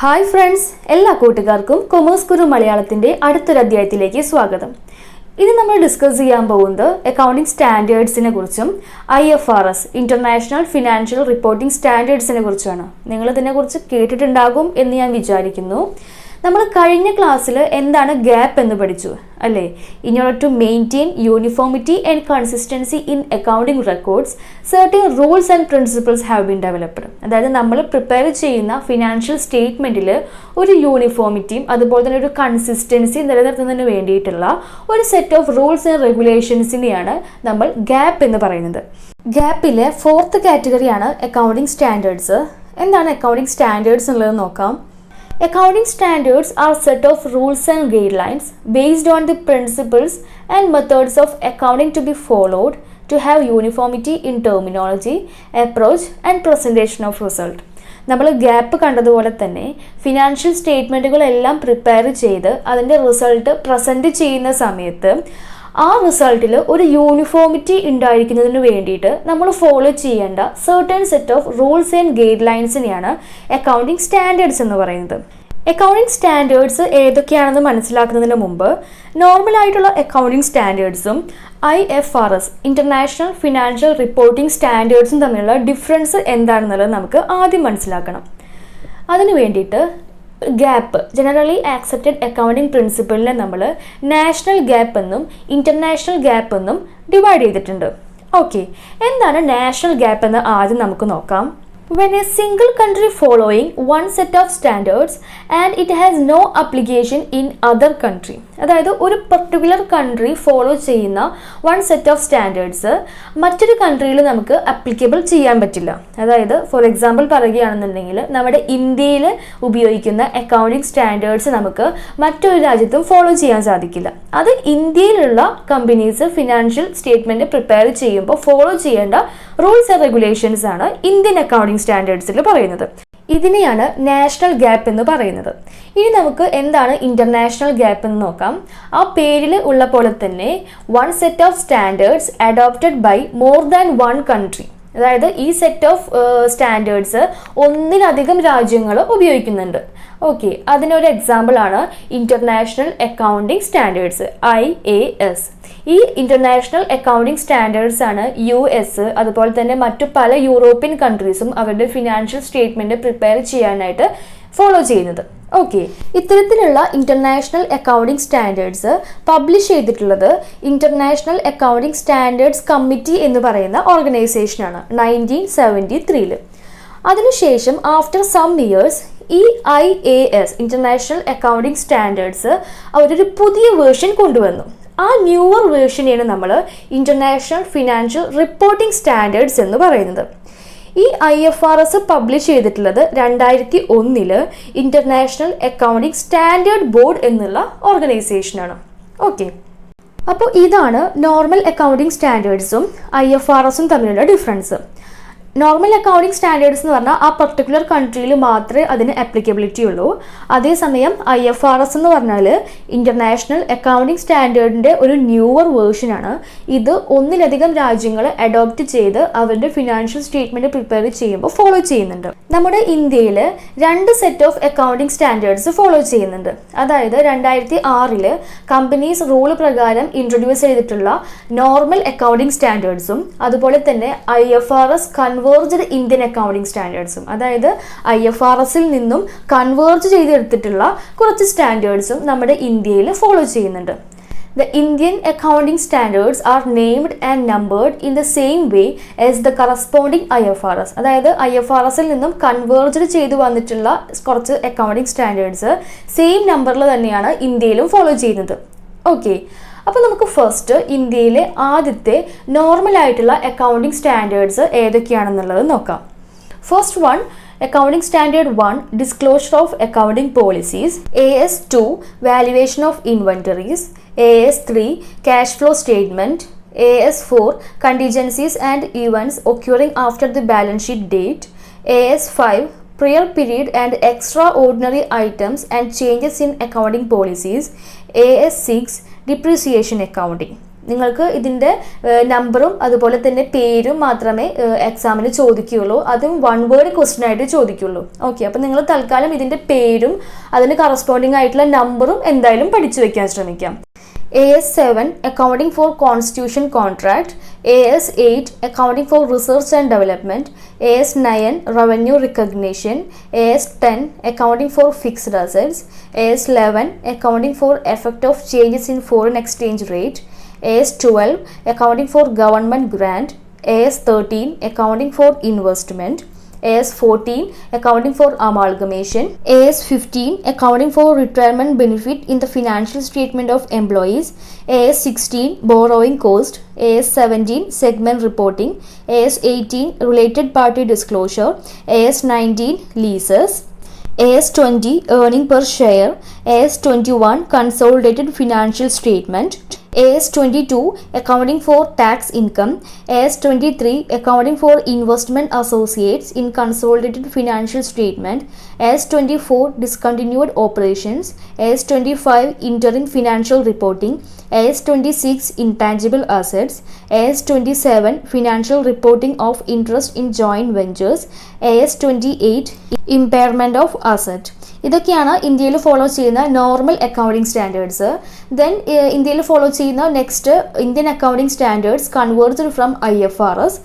Hi friends എല്ലാ കൂട്ടുകാർക്കും commerce ഗുരു മലയാളത്തിന്റെ അടുത്തൊരു അധ്യായത്തിലേക്ക് സ്വാഗതം. ഇത് നമ്മൾ ഡിസ്കസ് ചെയ്യാൻ പോകുന്നത് അക്കൗണ്ടിംഗ് സ്റ്റാൻഡേർഡ്സിനെ കുറിച്ചും I F R S international financial reporting സ്റ്റാൻഡേർഡ്സിനെ കുറിച്ചാണ് നിങ്ങൾ ഇതിനെക്കുറിച്ച് കേട്ടിട്ടുണ്ടാകും എന്ന് ഞാൻ വിചാരിക്കുന്നു. നമ്മൾ കഴിഞ്ഞ ക്ലാസ്സിൽ എന്താണ് ഗ്യാപ്പ് എന്ന് പഠിച്ചു അല്ലേ? In order to maintain uniformity and consistency in accounting records certain rules and principles have been developed അതായത് നമ്മൾ പ്രിപ്പയർ ചെയ്യുന്ന ഫിനാൻഷ്യൽ സ്റ്റേറ്റ്മെന്റിൽ ഒരു യൂണിഫോമിറ്റിയും അതുപോലെ തന്നെ ഒരു കൺസിസ്റ്റൻസി നിലനിർത്തുന്നതിന് വേണ്ടിയിട്ടുള്ള ഒരു സെറ്റ് ഓഫ് റൂൾസ് ആൻഡ് റെഗുലേഷൻസിനെയാണ് നമ്മൾ ഗ്യാപ്പ് എന്ന് പറയുന്നത്. ഗ്യാപ്പിലെ ഫോർത്ത് കാറ്റഗറിയാണ് അക്കൗണ്ടിങ് സ്റ്റാൻഡേർഡ്സ് എന്താണ് അക്കൗണ്ടിങ് സ്റ്റാൻഡേർഡ്സ് എന്നുള്ളത് നോക്കാം. Accounting standards are set of rules and guidelines based on the principles and methods of accounting to be followed to have uniformity in terminology approach and presentation of result നമ്മൾ GAAP കണ്ടതുപോലെ തന്നെ financial സ്റ്റേറ്റ്മെന്റുകളെല്ലാം prepare ചെയ്ത് അതിന്റെ result present ചെയ്യുന്ന സമയത്ത് ആ റിസൾട്ടിൽ ഒരു uniformity ഉണ്ടായിരിക്കുന്നതിന് വേണ്ടിയിട്ട് നമ്മൾ ഫോളോ ചെയ്യേണ്ട certain set of rules and guide ലൈൻസിനെയാണ് അക്കൗണ്ടിങ് സ്റ്റാൻഡേർഡ്സ് എന്ന് പറയുന്നത്. അക്കൗണ്ടിങ് സ്റ്റാൻഡേർഡ്സ് ഏതൊക്കെയാണെന്ന് മനസ്സിലാക്കുന്നതിന് മുമ്പ് നോർമലായിട്ടുള്ള accounting സ്റ്റാൻഡേർഡ്സും I F R S international financial reporting സ്റ്റാൻഡേർഡ്സും തമ്മിലുള്ള ഡിഫറൻസ് എന്താണെന്നുള്ളത് നമുക്ക് ആദ്യം മനസ്സിലാക്കണം. അതിനു വേണ്ടിയിട്ട് ഗ്യാപ്പ് ജനറലി ആക്സെപ്റ്റഡ് അക്കൗണ്ടിംഗ് പ്രിൻസിപ്പിളിനെ നമ്മൾ നാഷണൽ ഗ്യാപ്പ് എന്നും ഇന്റർനാഷണൽ ഗ്യാപ്പ് എന്നും ഡിവൈഡ് ചെയ്തിട്ടുണ്ട്. ഓക്കെ എന്താണ് നാഷണൽ ഗ്യാപ്പ് എന്ന് ആദ്യം നമുക്ക് നോക്കാം. When a single country following one set of standards and it has no application in other country. അതായത് ഒരു പർട്ടിക്കുലർ കൺട്രി ഫോളോ ചെയ്യുന്ന വൺ സെറ്റ് ഓഫ് സ്റ്റാൻഡേർഡ്സ് മറ്റൊരു കൺട്രിയിൽ നമുക്ക് അപ്ലിക്കബിൾ ചെയ്യാൻ പറ്റില്ല. അതായത് ഫോർ എക്സാമ്പിൾ പറയുകയാണെന്നുണ്ടെങ്കിൽ നമ്മുടെ ഇന്ത്യയിൽ ഉപയോഗിക്കുന്ന അക്കൗണ്ടിങ് സ്റ്റാൻഡേർഡ്സ് നമുക്ക് മറ്റൊരു രാജ്യത്തും ഫോളോ ചെയ്യാൻ സാധിക്കില്ല. അത് ഇന്ത്യയിലുള്ള കമ്പനീസ് ഫിനാൻഷ്യൽ സ്റ്റേറ്റ്മെന്റ് പ്രിപ്പയർ ചെയ്യുമ്പോൾ ഫോളോ ചെയ്യേണ്ട റൂൾസ് ആൻഡ് റെഗുലേഷൻസ് ആണ് ഇന്ത്യൻ അക്കൗണ്ടിങ് സ്റ്റാൻഡേർഡ്സിൽ പറയുന്നത്. ഇതിനെയാണ് നാഷണൽ ഗ്യാപ്പ് എന്ന് പറയുന്നത്. ഇനി നമുക്ക് എന്താണ് ഇന്റർനാഷണൽ ഗ്യാപ്പ് എന്ന് നോക്കാം. ആ പേരിൽ ഉള്ള പോലെ തന്നെ one set of standards adopted by more than one country അതായത് ഈ സെറ്റ് ഓഫ് സ്റ്റാൻഡേർഡ്സ് ഒന്നിലധികം രാജ്യങ്ങൾ ഉപയോഗിക്കുന്നുണ്ട്. ഓക്കെ അതിനൊരു എക്സാമ്പിൾ ആണ് international accounting standards I A S ഈ ഇന്റർനാഷണൽ അക്കൗണ്ടിംഗ് സ്റ്റാൻഡേർഡ്സ് ആണ് യു എസ് അതുപോലെ തന്നെ മറ്റു പല യൂറോപ്യൻ കൺട്രീസും അവരുടെ ഫിനാൻഷ്യൽ സ്റ്റേറ്റ്മെന്റ് പ്രിപ്പയർ ചെയ്യാനായിട്ട് ഫോളോ ചെയ്യുന്നത്. ഓക്കെ ഇത്തരത്തിലുള്ള ഇന്റർനാഷണൽ അക്കൗണ്ടിംഗ് സ്റ്റാൻഡേർഡ്സ് പബ്ലിഷ് ചെയ്തിട്ടുള്ളത് ഇന്റർനാഷണൽ അക്കൗണ്ടിംഗ് സ്റ്റാൻഡേർഡ്സ് കമ്മിറ്റി എന്ന് പറയുന്ന ഓർഗനൈസേഷനാണ് നയന്റീൻ സെവന്റി ത്രീയിൽ അതിനുശേഷം ആഫ്റ്റർ സം ഇയേഴ്സ് ഈ I A S international accounting standards അവരൊരു പുതിയ വേർഷൻ കൊണ്ടുവന്നു. ആ ന്യൂവർ വേർഷനെയാണ് നമ്മൾ ഇന്റർനാഷണൽ ഫിനാൻഷ്യൽ റിപ്പോർട്ടിംഗ് സ്റ്റാൻഡേർഡ്സ് എന്ന് പറയുന്നത്. ഈ I F R S publish ചെയ്തിട്ടുള്ളത് രണ്ടായിരത്തി ഒന്നിൽ ഇന്റർനാഷണൽ അക്കൗണ്ടിംഗ് സ്റ്റാൻഡേർഡ് ബോർഡ് എന്നുള്ള ഓർഗനൈസേഷനാണ് ഓക്കെ അപ്പോൾ ഇതാണ് നോർമൽ അക്കൗണ്ടിംഗ് സ്റ്റാൻഡേർഡ്സും ഐ എഫ് ആർ എസും തമ്മിലുള്ള ഡിഫറൻസ് നോർമൽ അക്കൗണ്ടിങ് സ്റ്റാൻഡേർഡ്സ് എന്ന് പറഞ്ഞാൽ ആ പർട്ടിക്കുലർ കൺട്രിയിൽ മാത്രമേ അതിന് അപ്ലിക്കബിലിറ്റി ഉള്ളൂ. അതേസമയം ഐ എഫ് ആർ എസ് എന്ന് പറഞ്ഞാൽ ഇന്റർനാഷണൽ അക്കൗണ്ടിങ് സ്റ്റാൻഡേർഡിന്റെ ഒരു ന്യൂവർ വേർഷനാണ് ഇത് ഒന്നിലധികം രാജ്യങ്ങൾ അഡോപ്റ്റ് ചെയ്ത് അവരുടെ ഫിനാൻഷ്യൽ സ്റ്റേറ്റ്മെന്റ് പ്രിപ്പയർ ചെയ്യുമ്പോൾ ഫോളോ ചെയ്യുന്നുണ്ട്. നമ്മുടെ ഇന്ത്യയിൽ രണ്ട് set of accounting standards follow ചെയ്യുന്നുണ്ട്. അതായത് രണ്ടായിരത്തി ആറിൽ കമ്പനീസ് റൂൾ പ്രകാരം ഇൻട്രൊഡ്യൂസ് ചെയ്തിട്ടുള്ള നോർമൽ അക്കൗണ്ടിങ് സ്റ്റാൻഡേർഡ്സും അതുപോലെ തന്നെ I F R S converged Indian accounting സ്റ്റാൻഡേർഡ്സും അതായത് ഐ എഫ് ആർ എസിൽ നിന്നും കൺവേർജ് ചെയ്തെടുത്തിട്ടുള്ള കുറച്ച് സ്റ്റാൻഡേർഡ്സും നമ്മുടെ ഇന്ത്യയിൽ ഫോളോ ചെയ്യുന്നുണ്ട്. Standards are named and numbered in the same way as the corresponding I F R S അതായത് ഐ എഫ് ആർ എസിൽ നിന്നും കൺവേർജ്ഡ് ചെയ്തു വന്നിട്ടുള്ള കുറച്ച് അക്കൗണ്ടിംഗ് സ്റ്റാൻഡേർഡ്സ് സെയിം നമ്പറിൽ തന്നെയാണ് ഇന്ത്യയിലും ഫോളോ ചെയ്യുന്നത്. ഓക്കെ അപ്പോൾ നമുക്ക് ഫസ്റ്റ് ഇന്ത്യയിലെ ആദ്യത്തെ നോർമൽ ആയിട്ടുള്ള അക്കൗണ്ടിങ് സ്റ്റാൻഡേർഡ്സ് ഏതൊക്കെയാണെന്നുള്ളത് നോക്കാം. First one accounting standard one disclosure of accounting policies A S two valuation of inventories A S three cash flow statement A S four contingencies and events occurring after the balance sheet date A S five prior period and extraordinary items and changes in accounting in accounting policies AS6 depreciation accounting. നിങ്ങൾക്ക് ഇതിന്റെ നമ്പറും അതുപോലെ തന്നെ പേരും മാത്രമേ എക്സാമിന് ചോദിക്കുകയുള്ളൂ. അതും one word question ആയിട്ട് ചോദിക്കുള്ളൂ ഓക്കെ അപ്പോൾ നിങ്ങൾ തൽക്കാലം ഇതിന്റെ പേരും അതിന് കറസ്പോണ്ടിങ് ആയിട്ടുള്ള നമ്പറും എന്തായാലും പഠിച്ചു വയ്ക്കാൻ ശ്രമിക്കാം. AS7 accounting for constitution contract, AS8 accounting for research and development, AS9 revenue recognition, AS10 accounting for fixed assets, AS11 accounting for effect of changes in foreign exchange rate, AS12 accounting for government grant, AS13 accounting for investment, AS14 accounting for amalgamation, AS15 accounting for retirement benefit in the financial statement of employees, AS16 borrowing cost, AS17 segment reporting, AS18 related party disclosure, AS19 leases. AS20 earning per share, AS21 consolidated financial statement, AS22 accounting for tax income, AS23 accounting for investment associates in consolidated financial statement, AS24 discontinued operations, AS25 interim financial reporting, AS26 intangible assets, AS27 financial reporting of interest in joint ventures, AS28 impairment of asset. ഇതൊക്കെയാണ് ഇന്ത്യയിൽ follow ചെയ്യുന്ന normal accounting standards then ഇന്ത്യയിൽ follow ചെയ്യുന്ന next Indian accounting standards converged from I F R S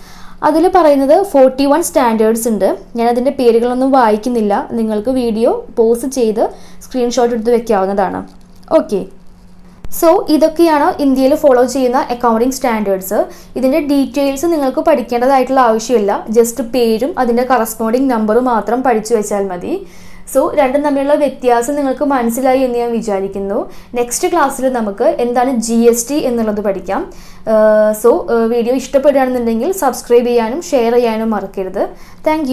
അതിൽ പറയുന്നത് forty one standards ഉണ്ട്. ഞാൻ അതിന്റെ പേരുകളൊന്നും വായിക്കുന്നില്ല. നിങ്ങൾക്ക് വീഡിയോ പോസ് ചെയ്ത് സ്ക്രീൻഷോട്ട് എടുത്ത് വെക്കാവുന്നതാണ്. ഓക്കെ സോ ഇതൊക്കെയാണ് ഇന്ത്യയിൽ ഫോളോ ചെയ്യുന്ന അക്കൗണ്ടിങ് സ്റ്റാൻഡേർഡ്സ് ഇതിന്റെ ഡീറ്റെയിൽസ് നിങ്ങൾക്ക് പഠിക്കേണ്ടതായിട്ടുള്ള ആവശ്യമില്ല. ജസ്റ്റ് പേരും അതിന്റെ കറസ്പോണ്ടിങ് നമ്പറും മാത്രം പഠിച്ചു വെച്ചാൽ മതി. സോ രണ്ടും തമ്മിലുള്ള വ്യത്യാസം നിങ്ങൾക്ക് മനസ്സിലായി എന്ന് ഞാൻ വിചാരിക്കുന്നു. നെക്സ്റ്റ് ക്ലാസ്സിൽ നമുക്ക് എന്താണ് ജി എസ് ടി എന്നുള്ളത് പഠിക്കാം. സോ വീഡിയോ ഇഷ്ടപ്പെടുകയാണെന്നുണ്ടെങ്കിൽ സബ്സ്ക്രൈബ് ചെയ്യാനും ഷെയർ ചെയ്യാനും മറക്കരുത്. താങ്ക്